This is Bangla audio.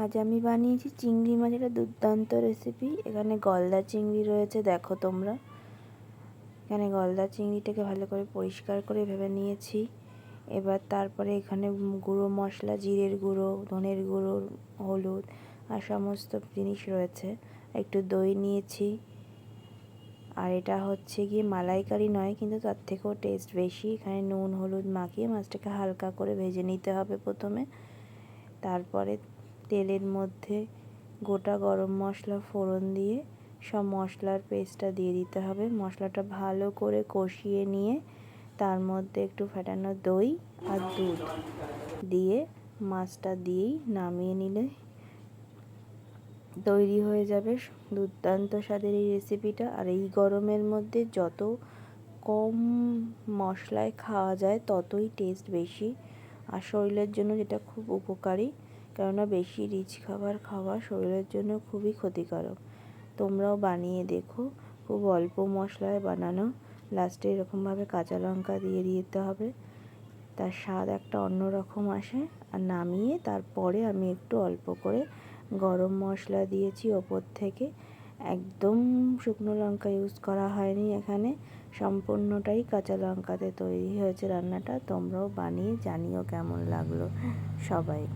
আজ আমি বানিয়েছি চিংড়ি মাছের একটা দুর্দান্ত রেসিপি এখানে গলদা চিংড়ি রয়েছে, দেখো তোমরা। এখানে গলদা চিংড়িটাকে ভালো করে পরিষ্কার করে ভেবে নিয়েছি। এবার তারপরে এখানে গুঁড়ো মশলা, জিরের গুঁড়ো, ধনের গুঁড়ো, হলুদ আর সমস্ত জিনিস রয়েছে। একটু দই নিয়েছি। আর এটা হচ্ছে গিয়ে মালাইকারি নয়, কিন্তু তার থেকেও টেস্ট বেশি। এখানে নুন, হলুদ মাখিয়ে মাছটাকে হালকা করে ভেজে নিতে হবে প্রথমে। তারপরে তেলের মধ্যে গোটা গরম মশলা ফোড়ন দিয়ে সব মশলার পেস্টটা দিয়ে দিতে হবে। মশলাটা ভালো করে কষিয়ে নিয়ে তার মধ্যে একটু ফেটানো দই আর দুধ দিয়ে মাছটা দিয়েই নামিয়ে নিলে তৈরি হয়ে যাবে দুর্দান্ত স্বাদের এই রেসিপিটা আর এই গরমের মধ্যে যত কম মশলায় খাওয়া যায়, ততই টেস্ট বেশি। আর শরীরের জন্য যেটা খুব উপকারী কেননা বেশি রিচ খাবার খাওয়া শরীরের জন্য খুবই ক্ষতিকারক। তোমরাও বানিয়ে দেখো, খুব অল্প মশলায় বানানো। লাস্টে এরকমভাবে কাঁচা লঙ্কা দিয়ে দিতে হবে। তার স্বাদ একটা অন্যরকম আসে। আর নামিয়ে তারপরে আমি একটু অল্প করে গরম মশলা দিয়েছি ওপর থেকে। একদম শুকনো লঙ্কা ইউজ করা হয়নি এখানে। সম্পূর্ণটাই কাঁচা লঙ্কাতে তৈরি হয়েছে রান্নাটা। তোমরাও বানিয়ে জানিও কেমন লাগল সবাই।